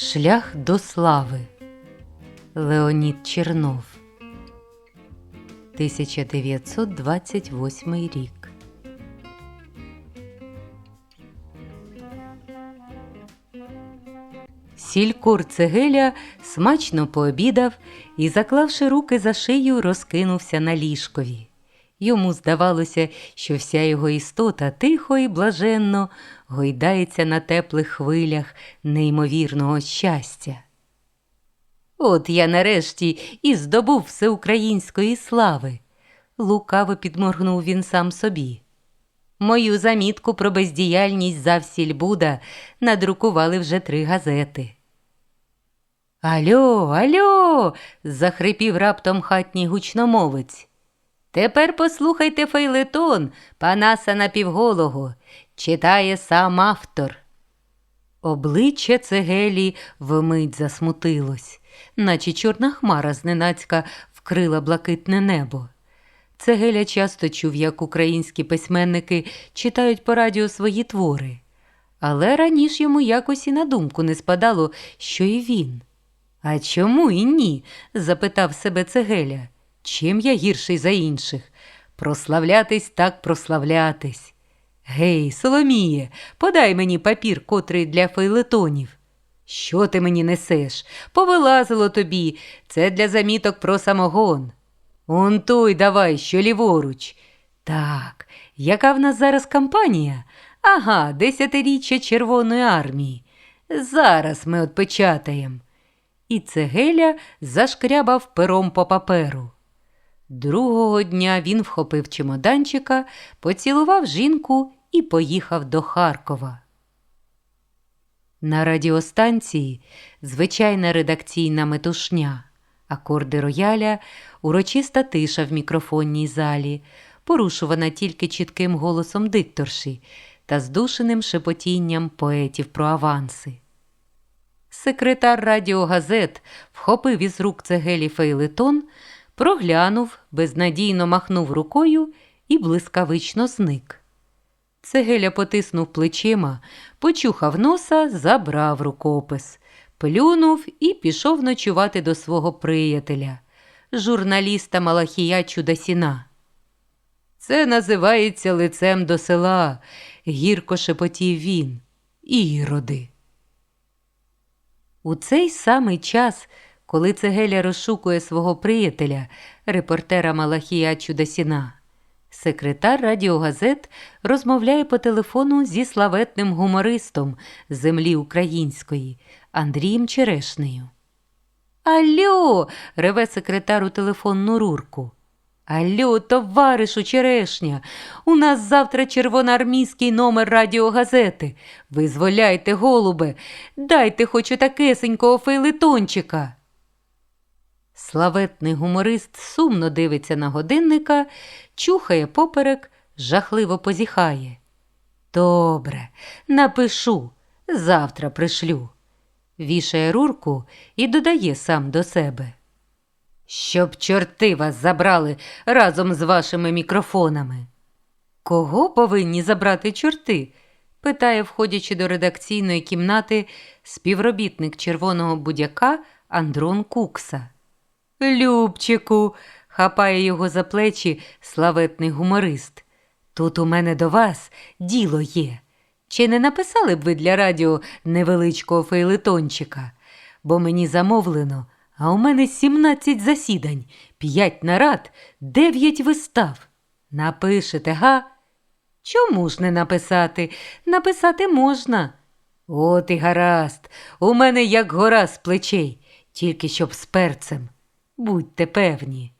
Шлях до слави. Леонід Чернов. 1928 рік. Сількур Цегеля смачно пообідав і, заклавши руки за шию, розкинувся на ліжкові. Йому здавалося, що вся його істота тихо і блаженно гойдається на теплих хвилях неймовірного щастя. От я нарешті і здобув всеукраїнської слави, лукаво підморгнув він сам собі. Мою замітку про бездіяльність завсільбуда надрукували вже три газети. Альо, альо. захрипів раптом хатній гучномовець. Тепер послухайте фейлетон Панаса напівголого, читає сам автор. Обличчя Цегелі вмить засмутилось, наче чорна хмара зненацька вкрила блакитне небо. Цегеля часто чув, як українські письменники читають по радіо свої твори, але раніше йому якось і на думку не спадало, що і він. А чому і ні? запитав себе Цегеля. Чим я гірший за інших? Прославлятись так прославлятись. Гей, Соломіє, подай мені папір, котрий для фейлетонів. Що ти мені несеш? Повилазило тобі, це для заміток про самогон. Он той давай, що ліворуч. Так, яка в нас зараз кампанія? Ага, десятиріччя Червоної армії. Зараз ми отпечатаємо. І Цегеля зашкрябав пером по паперу. Другого дня він вхопив чемоданчика, поцілував жінку і поїхав до Харкова. На радіостанції звичайна редакційна метушня, акорди рояля, урочиста тиша в мікрофонній залі, порушувана тільки чітким голосом дикторші та здушеним шепотінням поетів про аванси. Секретар радіогазет вхопив із рук цегелі фейлетон, проглянув, безнадійно махнув рукою і блискавично зник. Цегеля потиснув плечима, почухав носа, забрав рукопис, плюнув і пішов ночувати до свого приятеля, журналіста Малахія Чудасіна. Це називається лицем до села, гірко шепотів він. Іроди. У цей самий час, коли Цегеля розшукує свого приятеля, репортера Малахія Чудасіна, секретар радіогазет розмовляє по телефону зі славетним гумористом землі української Андрієм Черешнею. Алло. реве секретар у телефонну рурку. Алло, товаришу Черешня, у нас завтра червоноармійський номер радіогазети. Визволяйте, голубе, дайте хоч отакесенького фейлетончика. Славетний гуморист сумно дивиться на годинника, чухає поперек, жахливо позіхає. Добре, напишу, завтра пришлю. Вішає рурку і додає сам до себе. Щоб чорти вас забрали разом з вашими мікрофонами. Кого повинні забрати чорти? питає, входячи до редакційної кімнати, співробітник червоного будяка Андрон Кукса. Любчику, хапає його за плечі славетний гуморист. Тут у мене до вас діло є. Чи не написали б ви для радіо невеличкого фейлетончика? Бо мені замовлено. А у мене 17 засідань, 5 нарад, 9 вистав. Напишете, га? Чому ж не написати? Написати можна. От і гаразд, у мене як гора з плечей, тільки щоб з перцем. Будьте певні.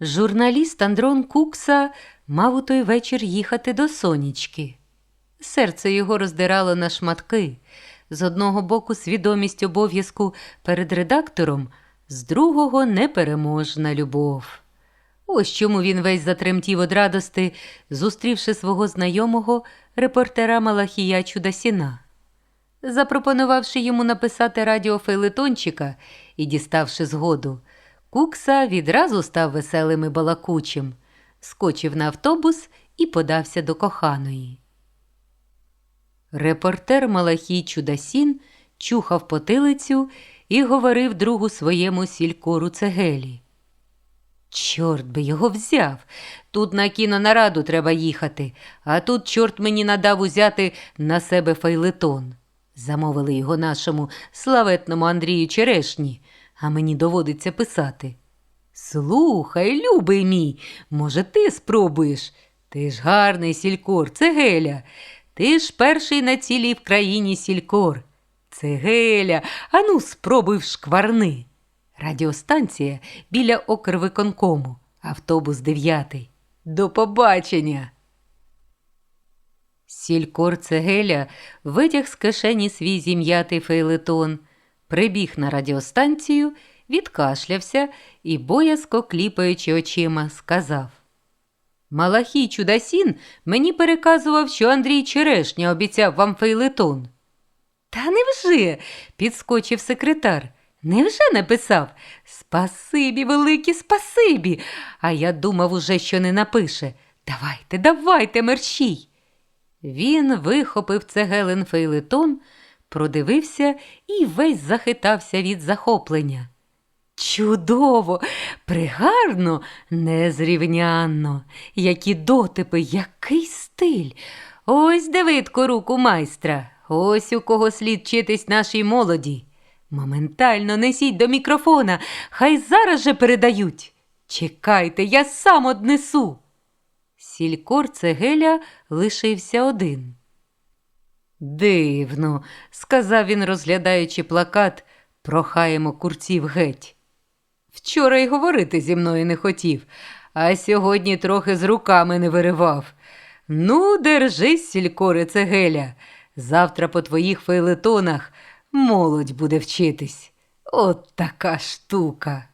Журналіст Андрон Кукса мав у той вечір їхати до сонічки. Серце його роздирало на шматки з одного боку свідомість обов'язку перед редактором, з другого непереможна любов. Ось чому він весь затремтів од радости, зустрівши свого знайомого репортера Малахія Чудасіна. Запропонувавши йому написати радіофейлетончика і діставши згоду, Кукса відразу став веселим і балакучим, скочив на автобус і подався до коханої. Репортер Малахій Чудасін чухав потилицю і говорив другу своєму сількору цегелі. Чорт би його взяв. Тут на кінонараду треба їхати, а тут чорт мені надав узяти на себе фейлетон. Замовили його нашому славетному Андрію Черешні, а мені доводиться писати. Слухай, любий мій, може, ти спробуєш? Ти ж гарний сількор, цегеля. Ти ж перший на цілій в країні сількор. Цегеля, ану спробуй в шкварни. Радіостанція біля Окрвиконкому. Автобус дев'ятий. До побачення. Сількор Цегеля витяг з кишені свій зім'ятий фейлетон, прибіг на радіостанцію, відкашлявся і, боязко кліпаючи очима, сказав. Малахій Чудасін мені переказував, що Андрій Черешня обіцяв вам фейлетон. Та невже? підскочив секретар. Невже написав? Спасибі, велике спасибі. А я думав уже, що не напише. Давайте, давайте, мерщій. Він вихопив цегелен фейлетон, продивився і весь захитався від захоплення. Чудово, пригарно, незрівнянно, які дотипи, який стиль. Ось Давидко руку майстра, ось у кого слід вчитись нашій молоді. Моментально несіть до мікрофона, хай зараз же передають. Чекайте, я сам однесу. Сількор Цегеля лишився один. Дивно, сказав він, розглядаючи плакат, прохаємо курців геть. Вчора й говорити зі мною не хотів, а сьогодні трохи з руками не виривав. Ну, держись, сількоре Цегеля. Завтра по твоїх фейлетонах молодь буде вчитись. От така штука.